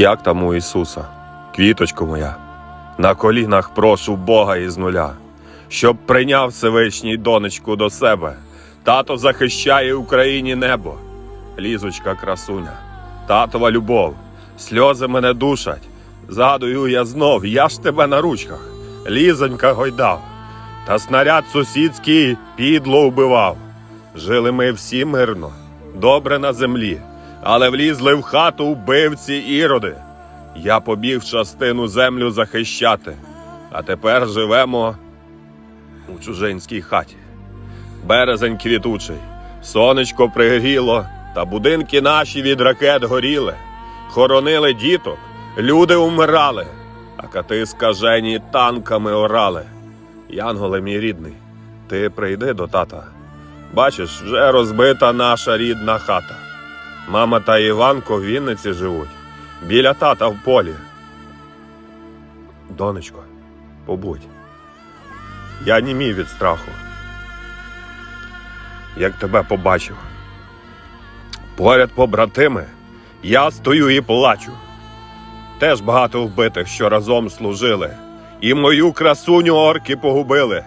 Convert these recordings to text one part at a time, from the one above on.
Як там у Ісуса, квіточко моя, на колінах прошу Бога із нуля, щоб прийняв Всевишній донечку до себе. Тато захищає Україні небо, лізочка красуня, татова любов, сльози мене душать. Згадую я знов, я ж тебе на ручках, лізонька гойдав, та снаряд сусідський підло вбивав. Жили ми всі мирно, добре на землі, але влізли в хату вбивці іроди. Я побіг частину землю захищати, а тепер живемо у чужинській хаті. Березень квітучий, сонечко пригріло, та будинки наші від ракет горіли. Хоронили діток, люди умирали, а кати скажені танками орали. Янголе мій рідний, ти прийди до тата. Бачиш, вже розбита наша рідна хата. Мама та Іванко в Вінниці живуть, біля тата в полі. Донечко, побудь. Я німій від страху. Як тебе побачив. Поряд побратими, я стою і плачу. Теж багато вбитих, що разом служили, і мою красуню орки погубили.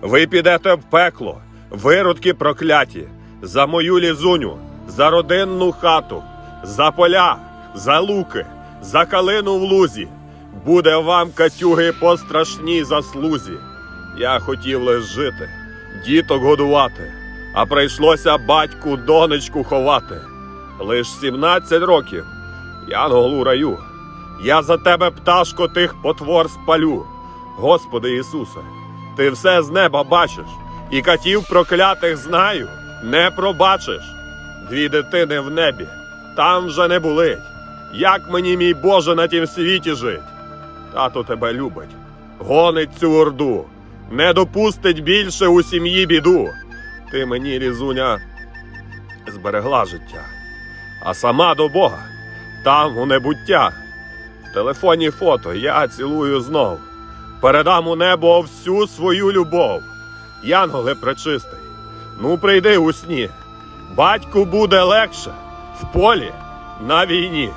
Ви підете в пекло, виродки прокляті, за мою лізуню, за родинну хату, за поля, за луки, за калину в лузі. Буде вам, катюги, по страшній заслузі. Я хотів лиш жити, діток годувати, а прийшлося батьку донечку ховати. Лиш 17 років, янгол у раю. Я за тебе, пташко, тих потвор спалю. Господи Ісусе, ти все з неба бачиш, і катів проклятих знаю, не пробачиш. Дві дитини в небі, там вже не болить. Як мені, мій Боже, на тім світі жить? Тато тебе любить, гонить цю орду, не допустить більше у сім'ї біду. Ти мені, Різуня, зберегла життя, а сама до Бога, там у небуття. В телефоні фото я цілую знов. Передам у небо всю свою любов. Янголе пречистий, ну прийди у сні. Батьку буде легше в полі на війні.